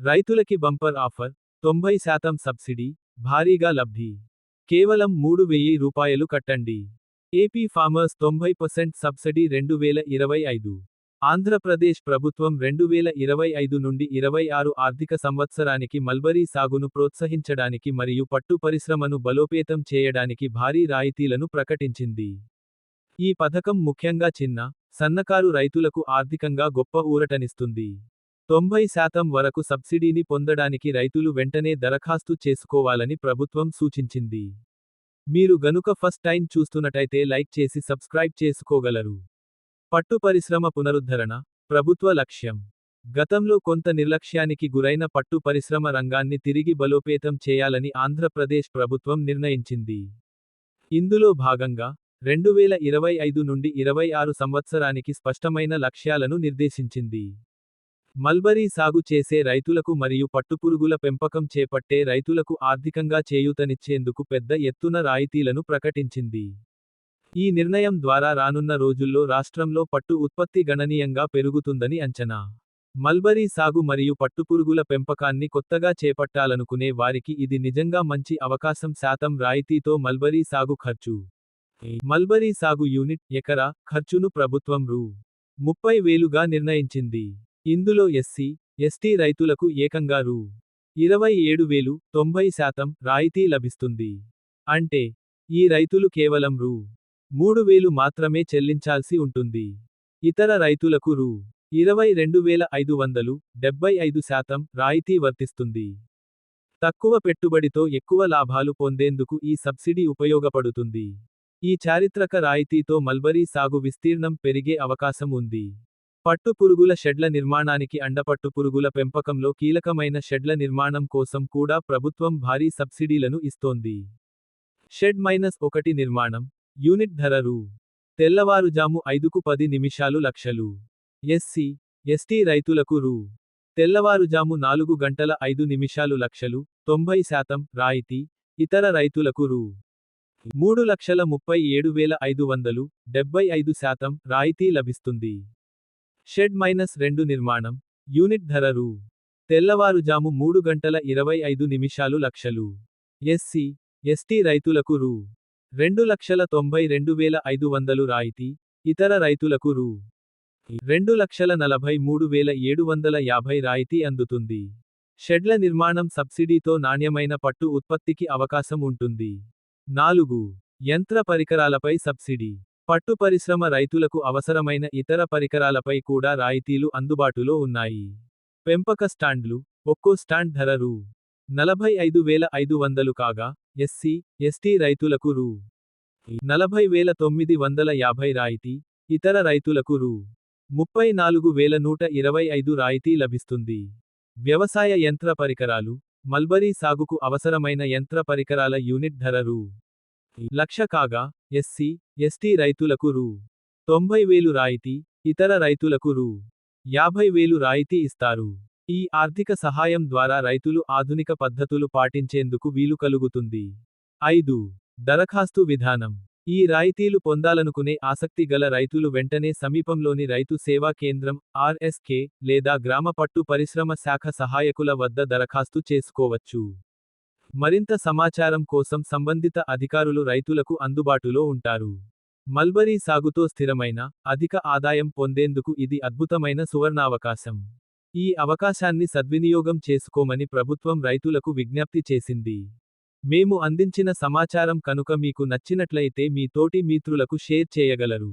రైతులకి bumper offer తొంభై శాతం సబ్సిడీ భారీగా లబ్ధి. కేవలం మూడు వెయ్యి రూపాయలు కట్టండి. ఏపీ ఫార్మర్స్ తొంభై పర్సెంట్ సబ్సిడీ రెండు వేల ఇరవై ఐదు. ఆంధ్రప్రదేశ్ ప్రభుత్వం రెండు వేల ఇరవై ఐదు నుండి ఇరవై ఆరు ఆర్థిక సంవత్సరానికి మల్బరీ సాగును ప్రోత్సహించడానికి మరియు పట్టు పరిశ్రమను బలోపేతం చేయడానికి భారీ రాయితీలను ప్రకటించింది. ఈ పథకం ముఖ్యంగా చిన్న సన్నకారు రైతులకు ఆర్థికంగా గొప్ప ఊరటనిస్తుంది. తొంభై శాతం వరకు సబ్సిడీని పొందడానికి రైతులు వెంటనే దరఖాస్తు చేసుకోవాలని ప్రభుత్వం సూచించింది. మీరు గనుక ఫస్ట్ టైం చూస్తున్నట్టయితే లైక్ చేసి సబ్స్క్రైబ్ చేసుకోగలరు. పట్టు పరిశ్రమ పునరుద్ధరణ ప్రభుత్వ లక్ష్యం. గతంలో కొంత నిర్లక్ష్యానికి గురైన పట్టు పరిశ్రమ రంగాన్ని తిరిగి బలోపేతం చేయాలని ఆంధ్రప్రదేశ్ ప్రభుత్వం నిర్ణయించింది. ఇందులో భాగంగా రెండు వేల ఇరవై ఐదు నుండి ఇరవై ఆరు సంవత్సరానికి స్పష్టమైన లక్ష్యాలను నిర్దేశించింది. మల్బరీ సాగు చేసే రైతులకు మరియు పట్టుపురుగుల పెంపకం చేపట్టే రైతులకు ఆర్థికంగా చేయూతనిచ్చేందుకు పెద్ద ఎత్తున రాయితీలను ప్రకటించింది. ఈ నిర్ణయం ద్వారా రానున్న రోజుల్లో రాష్ట్రంలో పట్టు ఉత్పత్తి గణనీయంగా పెరుగుతుందని అంచనా. మల్బరీ సాగు మరియు పట్టుపురుగుల పెంపకాన్ని కొత్తగా చేపట్టాలనుకునే వారికి ఇది నిజంగా మంచి అవకాశం శాతం రాయితీతో మల్బరీ సాగు ఖర్చు. మల్బరీ సాగు యూనిట్ ఎకరా ఖర్చును ప్రభుత్వం రూ. ముప్పై వేలుగా నిర్ణయించింది. ఇందులో ఎస్సీ ఎస్టీ రైతులకు ఏకంగా రూ. ఇరవై ఏడు వేలు తొంభై శాతం రాయితీ లభిస్తుంది. అంటే ఈ రైతులు కేవలం రూ. మూడు వేలు మాత్రమే చెల్లించాల్సి ఉంటుంది. ఇతర రైతులకు రూ. ఇరవై రెండు వేల ఐదు వందలు డెబ్బై ఐదు శాతం రాయితీ వర్తిస్తుంది. తక్కువ పెట్టుబడితో ఎక్కువ లాభాలు పొందేందుకు ఈ సబ్సిడీ ఉపయోగపడుతుంది. ఈ చారిత్రక రాయితీతో మల్బరీ సాగు విస్తీర్ణం పెరిగే అవకాశం ఉంది. పట్టు పురుగుల షెడ్ల నిర్మాణానికి అండపట్టు పురుగుల పెంపకంలో కీలకమైన షెడ్ల నిర్మాణం కోసం కూడా ప్రభుత్వం భారీ సబ్సిడీలను ఇస్తోంది. షెడ్ మైనస్ ఒకటి నిర్మాణం. యూనిట్ ధర రూ. తెల్లవారుజాము ఐదుకు పది నిమిషాలు లక్షలు. ఎస్సీ ఎస్టీ రైతులకు రూ. తెల్లవారుజాము నాలుగు గంటల ఐదు నిమిషాలు లక్షలు. తొంభై శాతం రాయితీ. ఇతర రైతులకు రూ. మూడు లక్షల ముప్పై ఏడు వేల ఐదు వందలు. డెబ్బై ఐదు శాతం రాయితీ లభిస్తుంది. షెడ్ మైనస్ రెండు నిర్మాణం. యూనిట్ ధర రూ. తెల్లవారుజాము మూడు గంటల ఇరవై ఐదు నిమిషాలు లక్షలు. ఎస్సీ ఎస్టీ రైతులకు రూ. రెండు లక్షల తొంభై రెండు వేల ఐదు వందలు రాయితీ. ఇతర రైతులకు రూ. రెండు లక్షల నలభై మూడు వేల ఏడు వందల యాభై రాయితీ అందుతుంది. షెడ్ల నిర్మాణం సబ్సిడీతో నాణ్యమైన పట్టు ఉత్పత్తికి అవకాశం ఉంటుంది. నాలుగు యంత్ర పరికరాలపై సబ్సిడీ. పట్టు పరిశ్రమ రైతులకు అవసరమైన ఇతర పరికరాలపై కూడా రాయితీలు అందుబాటులో ఉన్నాయి. పెంపక స్టాండ్లు ఒక్కో స్టాండ్ ధర రూ. నలభై ఐదు వేల ఐదు వందలు కాగా ఎస్సీ ఎస్టీ రైతులకు రూ. నలభై వేల తొమ్మిది వందల యాభై రాయితీ ఇతర రైతులకు రూ. ముప్పై నాలుగు వేల నూట ఇరవై ఐదు రాయితీ లభిస్తుంది. వ్యవసాయ యంత్ర పరికరాలు మల్బరీ సాగుకు అవసరమైన యంత్ర పరికరాల యూనిట్ ధర రూ. లక్ష కాగా ఎస్సీ ఎస్టీ రైతులకు రూ. తొంభై వేలు రాయితీ ఇతర రైతులకు రూ. యాభై వేలు రాయితీ ఇస్తారు. ఈ ఆర్థిక సహాయం ద్వారా రైతులు ఆధునిక పద్ధతులు పాటించేందుకు వీలు కలుగుతుంది. ఐదు. దరఖాస్తు విధానం. ఈ రాయితీలు పొందాలనుకునే ఆసక్తి గల రైతులు వెంటనే సమీపంలోని రైతు సేవా కేంద్రం ఆర్ఎస్కే లేదా గ్రామ పట్టు పరిశ్రమ శాఖ సహాయకుల వద్ద దరఖాస్తు చేసుకోవచ్చు. మరింత సమాచారం కోసం సంబంధిత అధికారులు రైతులకు అందుబాటులో ఉంటారు. మల్బరీ సాగుతో స్థిరమైన అధిక ఆదాయం పొందేందుకు ఇది అద్భుతమైన సువర్ణావకాశం. ఈ అవకాశాన్ని సద్వినియోగం చేసుకోమని ప్రభుత్వం రైతులకు విజ్ఞప్తి చేసింది. మేము అందించిన సమాచారం కనుక మీకు నచ్చినట్లయితే మీ తోటి మిత్రులకు షేర్ చేయగలరు.